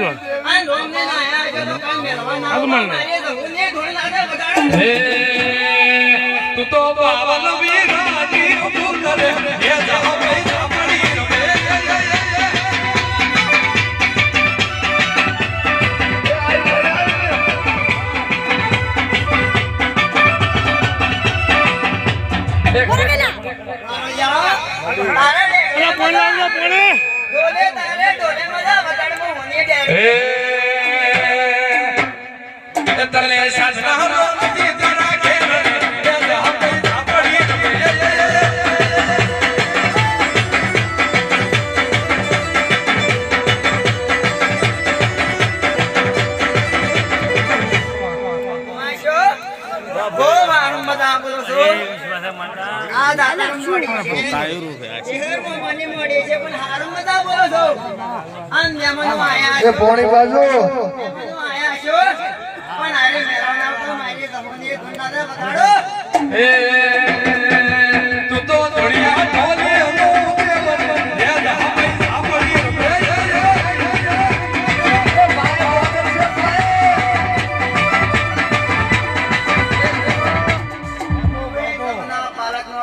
જવું. હે તું તો હે જાપડી રમે યા, તારે ને? અરે પોણે પોણે ડેરી. તને સાસના એ પોણી બાજુ. પણ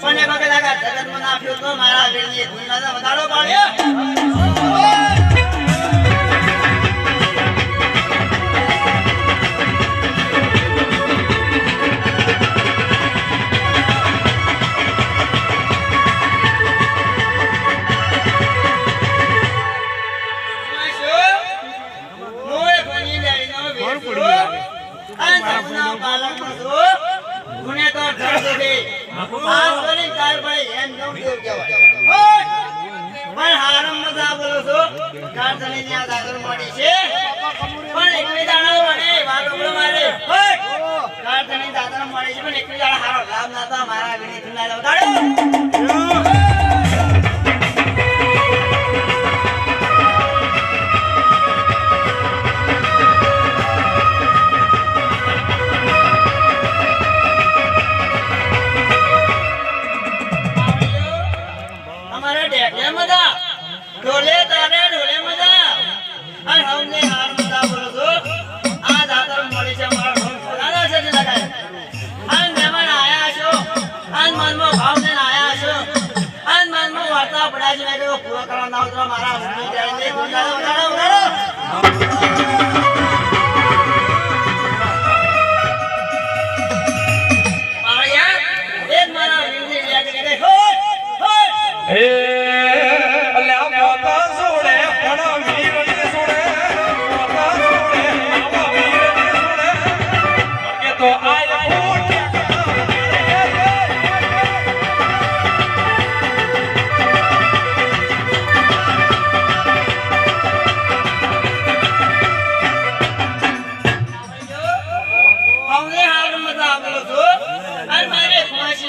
પણ એ વખત આગળ જગતમાં આપ્યો તો મારા વીરની લાગે. વધારો પાડ્યો. ધડ દુખે. આજ તાર ભાઈ એમ નવ દેવ કહેવાય. પણ હારમ મજા બોલો છો. કારતની ત્યાં દાદર મળી છે. પણ એકલી દાડા મને વાગડો મારે. હોય! કારતની દાદર મળી છે, પણ એકલી દાડા હારો લાભ ના. મારા અને મનમાં ભાવ ને આયા છો. અને મનમાં વાર્તા પડા છે મેં પૂરો કરવા ઉતરો મારા હસબન્ડ જાય ને ઉડાડો ઉડાડો ઉડાડો. માળિયા, એક મારા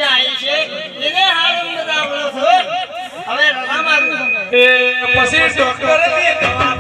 ખુમાશી આવી છે. એને હાલ મજા આવેલો છો હવે રજા મારું એ પછી ડોક્ટરની દવા